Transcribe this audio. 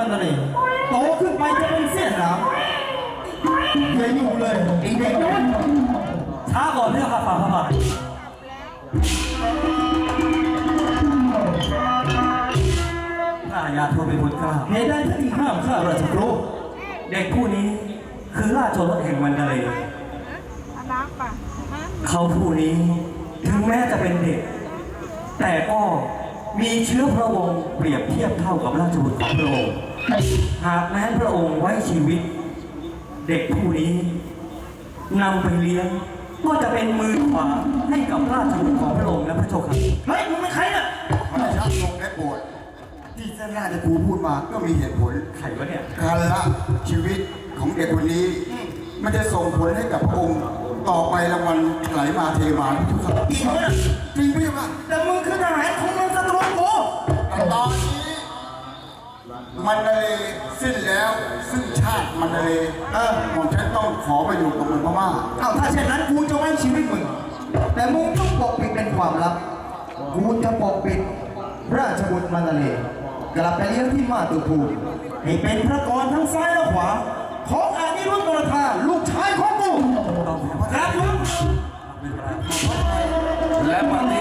มันเลยโตขึ้นไปจะเป็นเสี้ยนหนามอย่าอยู่เลยไอ้เด็กน้อยช้าก่อนเรื่องข้าฝ่าพระบาทข้าอยากทูลเป็นคนกล้าเหตุใดท่านถึงห้ามข้าราชครูเด็กผู้นี้คือราชโอรสแห่งมันดาเลยเอาน้ำป่ะฮะเขาผู้นี้ถึงแม้จะเป็นเด็ก แต่ก็ มีเชื้อพระวงศ์เปรียบเทียบเท่ากับราชบุตรของพระองค์ หากแม้พระองค์ไว้ชีวิต เด็กผู้นี้นำไปเลี้ยงก็จะเป็นมือขวาให้กับราชบุตรของพระองค์และพระเจ้าค่ะเฮ้ยมึงเป็นใครเนี่ยพระราชาทรงได้โปรดที่ท่านราชครูพูดมาก็มีเหตุผลใครวะเนี่ยการละชีวิตของเด็กคนนี้ มันจะส่งผลให้กับพระองค์ต่อไปรางวัลไหลมาเทมาทุกครับจริงไห มันนาเลสิ้นแล้วซึ่งชาติมันาเลเออผมฉันต้องขอไปอยู่กับเมืงพม่าเอาถ้าเช่นนั้นกูจะไม่ชีวิตมึง แต่มึงต้องปกปิดเป็นความลับ กูจะปกปิดพราชบุตรมันนาเลกลับไปเลี้ยงที่มาตุภูมิให้เป็นพระกรทั้งซ้ายและขวา ของอานิรุตธนธาลูกชายของกูรับมึงและมัน